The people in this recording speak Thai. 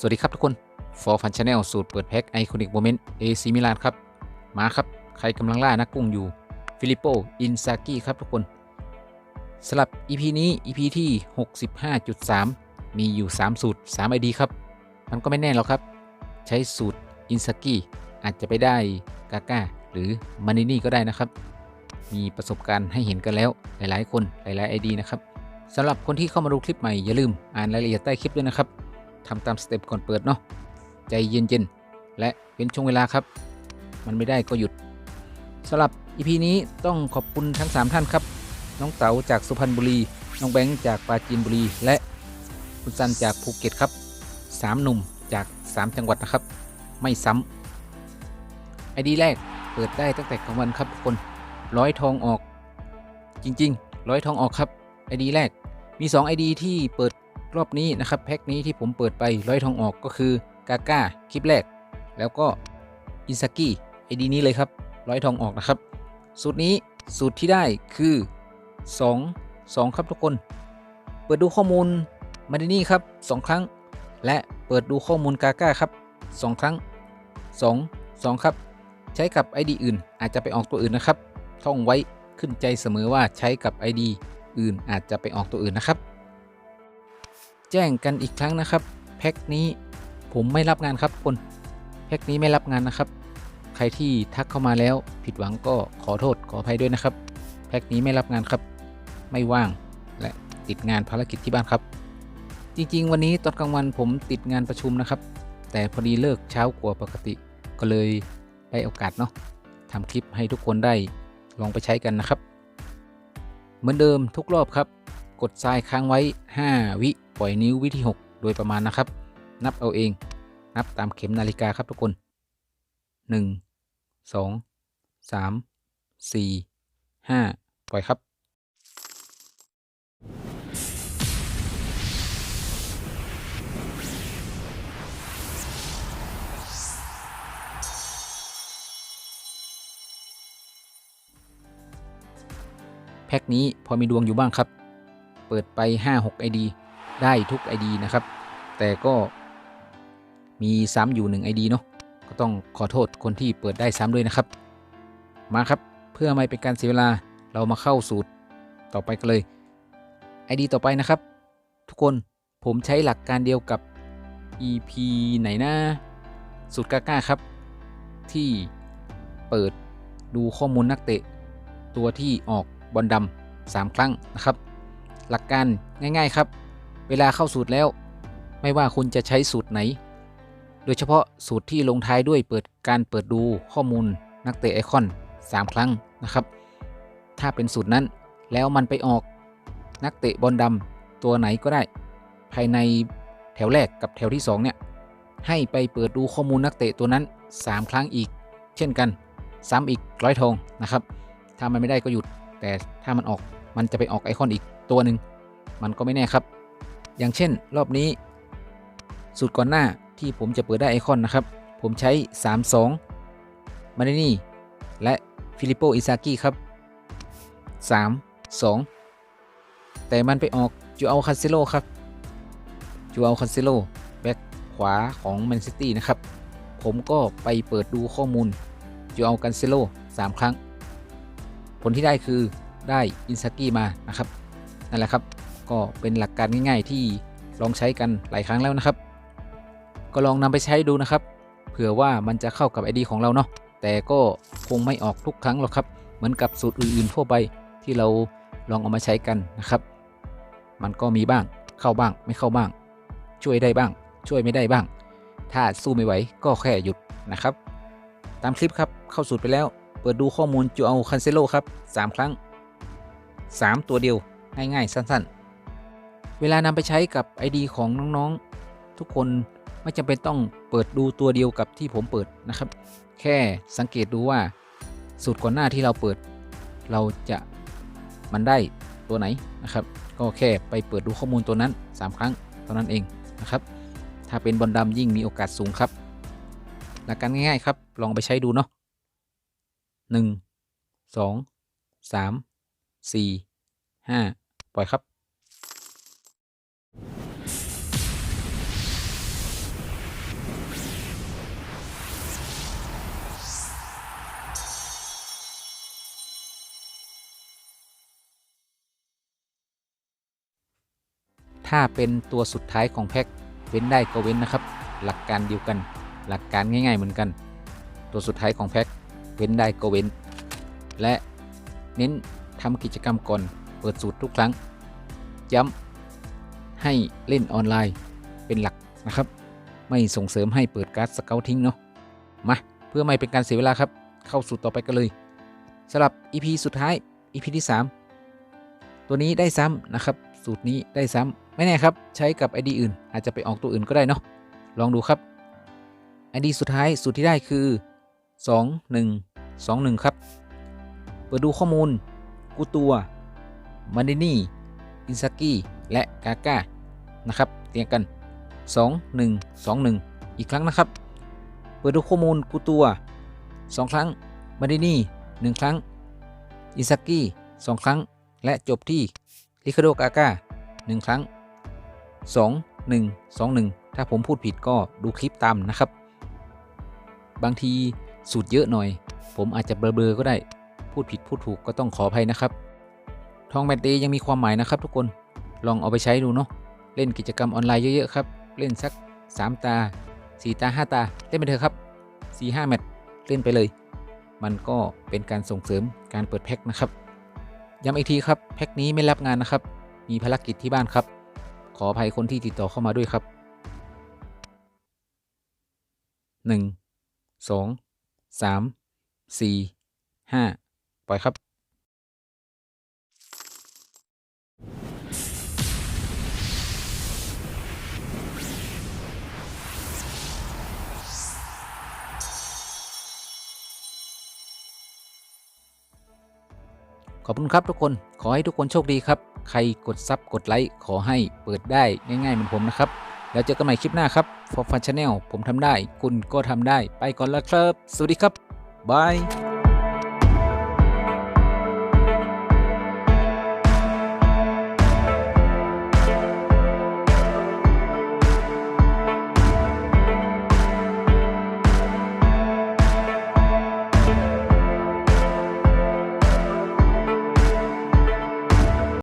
สวัสดีครับทุกคน For Fun Channel สูตรเปิดแพ็คไอคอนิกโมเมนต์ AC มิลานครับ มาครับ ใครกำลังล่านักกุ้งอยู่ ฟิลิปโป อินซากิครับทุกคนสำหรับ EP นี้ EP ที่ 65.3 มีอยู่ 3 สูตร3 ID ครับ มันก็ไม่แน่หรอกครับ ใช้สูตรอินซากิอาจจะไปได้กาก้าหรือมานินี่ก็ได้นะครับ มีประสบการณ์ให้เห็นกันแล้วหลายๆ คนหลายๆ ID นะครับสำหรับคนที่เข้ามาดูคลิปใหม่อย่าลืมอ่านรายละเอียดใต้คลิปด้วยนะครับ ทำตามสเต็ปก่อนเปิดเนาะใจเย็นๆและเป็นช่วงเวลาครับ มันไม่ได้ก็หยุดสำหรับ EP นี้ต้องขอบคุณทั้ง 3 ท่านครับ น้องเต๋าจากสุพรรณบุรี น้องแบงค์จากปราจีนบุรี และคุณซันจากภูเก็ตครับ 3 หนุ่มจาก 3 จังหวัดนะครับ ไม่ซ้ำไอดีแรกเปิดได้ตั้งแต่กลางวันครับทุกคนร้อยทองออก จริงๆร้อยทองออกครับไอดีแรกมี 2 ID ที่เปิด รอบนี้นะครับแพ็คนี้ที่ผมเปิดไปร้อยทองออกก็คือกาก้าคลิปแรก แล้วก็อินซากิไอดีนี้เลยครับร้อยทองออกนะครับสูตรนี้สูตรที่ได้คือ 2 2 ครับทุกคน เปิดดูข้อมูลมาดินี่ครับ 2 ครั้ง และเปิดดูข้อมูลกาก้าครับ 2 ครั้ง 2 2 ครับ ใช้กับ ID อื่น อาจจะไปออกตัวอื่นนะครับ ท่องไว้ขึ้นใจเสมอว่าใช้กับ ID อื่นอาจจะไปออกตัวอื่นนะครับ แจ้งกันอีกครั้งนะครับ แพ็คนี้ผมไม่รับงานครับคนแพ็คนี้ไม่รับงานนะครับ ใครที่ทักเข้ามาแล้วผิดหวังก็ขอโทษขออภัยด้วยนะครับ แพ็คนี้ไม่รับงานครับ ไม่ว่างและติดงานภารกิจที่บ้านครับ จริงๆ วันนี้ตอนกลางวันผมติดงานประชุมนะครับ แต่พอดีเลิกเช้ากว่าปกติ ก็เลยได้โอกาสเนาะทำคลิปให้ทุกคนได้ลองไปใช้กันนะครับ เหมือนเดิมทุกรอบครับ กดทรายค้างไว้ 5 วิ ปล่อยนิ้ววิที่6โดยประมาณนะครับ นับเอาเอง นับตามเข็มนาฬิกาครับทุกคน 1 2 3 4 5 ปล่อยครับแพ็คนี้พอมีดวงอยู่บ้างครับ เปิดไป 5-6 ID ได้ทุก ID นะครับ แต่ก็มีซ้ำอยู่ 1 ID เนาะก็ต้องขอโทษคนที่เปิดได้ซ้ำด้วยนะครับ มาครับเพื่อไม่เป็นการเสียเวลาเรามาเข้าสูตรต่อไปกันเลย ID ต่อไปนะครับ ทุกคนผมใช้หลักการเดียวกับ EP ไหนนะสูตรกล้าครับ ที่เปิดดูข้อมูลนักเตะ ตัวที่ออกบอลดำสามครั้งนะครับ หลักการง่าย ๆ ครับ เวลาเข้าสูตรแล้ว ไม่ว่าคุณจะใช้สูตรไหน โดยเฉพาะสูตรที่ลงท้ายด้วยเปิดการเปิดดูข้อมูลนักเตะไอคอน 3 ครั้งนะครับ ถ้าเป็นสูตรนั้นแล้วมันไปออกนักเตะบอลดำตัวไหนก็ได้ ภายในแถวแรกกับแถวที่ 2 เนี่ย ให้ไปเปิดดูข้อมูลนักเตะตัวนั้น 3 ครั้งอีก เช่นกัน ซ้ำอีกร้อยทองนะครับ ถ้ามันไม่ได้ก็หยุด แต่ถ้ามันออกมันจะไปออกไอคอนอีกตัวหนึ่งมันก็ไม่แน่ครับ อย่างเช่น รอบนี้สูตรก่อนหน้าที่ผมจะเปิดได้ไอคอนนะครับ ผมใช้ 3 2 มาเนนี่ และฟิลิปโปอิซากิครับ 3 2 แต่มันไปออกจูเอาคันเซโลครับจูเอาคันเซโลแบ็คขวาของแมนซิตี้นะครับ ผมก็ไปเปิดดูข้อมูลจูเอาคันเซโล3 ครั้ง ผลที่ได้คือได้อินซากิมานะครับ นั่นแหละครับ ก็เป็นหลักการง่าย ๆ ที่ลองใช้กันหลายครั้งแล้วนะครับ ก็ลองนำไปใช้ดูนะครับ เผื่อว่ามันจะเข้ากับ ID ของเราเนาะแต่ก็คงไม่ออกทุกครั้งหรอกครับ เหมือนกับสูตรอื่นๆทั่วไปที่เราลองเอามาใช้กันนะครับ มันก็มีบ้างเข้าบ้างไม่เข้าบ้าง ช่วยได้บ้าง ช่วยไม่ได้บ้าง ถ้าสู้ไม่ไหวก็แค่หยุดนะครับ ตามคลิปครับเข้าสูตรไปแล้ว เปิดดูข้อมูลจูเอาคันเซโลครับ 3 ครั้ง 3 ตัวเดียวง่ายๆ สั้น ๆ เวลานำไปใช้กับ ID ของน้องๆ ทุกคนไม่จำเป็นต้องเปิดดูตัวเดียวกับที่ผมเปิดนะครับ แค่สังเกตดูว่าสูตรก่อนหน้าที่เราเปิด เราจะมันได้ตัวไหนนะครับ ก็แค่ไปเปิดดูข้อมูลตัวนั้น 3 ครั้งเท่านั้นเองนะครับ ถ้าเป็นบอลดำยิ่งมีโอกาสสูงครับ หลักการง่ายๆครับ ลองไปใช้ดูเนาะหนึ่งสองสามสี่ห้าปล่อยครับ ถ้าเป็นตัวสุดท้ายของแพ็คเว้นได้ก็เว้นนะครับ หลักการเดียวกัน หลักการง่าย ๆ เหมือนกัน ตัวสุดท้ายของแพ็คเว้นได้ก็เว้น และเน้นทำกิจกรรมก่อนเปิดสูตรทุกครั้ง ย้ำให้เล่นออนไลน์เป็นหลักนะครับ ไม่ส่งเสริมให้เปิดการ์ดสเกลทิ้งเนาะมาเพื่อไม่เป็นการเสียเวลาครับ เข้าสู่ต่อไปกันเลยสำหรับ EP สุดท้าย EP ที่ 3 ตัวนี้ได้ซ้ำนะครับ สูตรนี้ได้ซ้ำ ไม่แน่ครับ ใช้กับ ID อื่น อาจจะไปออกตัวอื่นก็ได้เนาะลองดูครับ ID สุดท้ายสูตรที่ได้คือ 2 1 2 1 ครับ เปิดดูข้อมูล กูตัวมันดินี่ อินซากิและกาก้านะครับเรียงกัน 2 1 2 1 อีกครั้งนะครับ เปิดดูข้อมูลกูตัว 2 ครั้งมาดินี่ 1 ครั้ง อินซากิ2ครั้ง และจบที่ริคาโดกาก้า1ครั้ง 2 1 2 1 ถ้าผมพูดผิดก็ดูคลิปตามนะครับ บางทีสูตรเยอะหน่อย ผมอาจจะเบลอๆก็ได้ พูดผิดพูดถูกก็ต้องขออภัยนะครับ ทองแบตเดย์ยังมีความหมายนะครับทุกคน ลองเอาไปใช้ดูเนาะ เล่นกิจกรรมออนไลน์เยอะๆครับ เล่นสัก 3 ตา 4 ตา 5 ตา เล่นไปเถอะครับ 4 5 แมตช์เล่นไปเลย มันก็เป็นการส่งเสริมการเปิดแพ็คนะครับย้ำอีกทีครับ แพ็คนี้ไม่รับงานนะครับ มีภารกิจที่บ้านครับ ขออภัยคนที่ติดต่อเข้ามาด้วยครับ 1 2 3 4 5 ปล่อยครับ ขอบคุณครับทุกคน ขอให้ทุกคนโชคดีครับ ใครกดซับกดไลค์ขอให้เปิดได้ง่ายๆเหมือนผมนะครับ แล้วเจอกันใหม่คลิปหน้าครับ For Fun Channel ผมทำได้ คุณก็ทำได้ ไปก่อนแล้วครับ สวัสดีครับบาย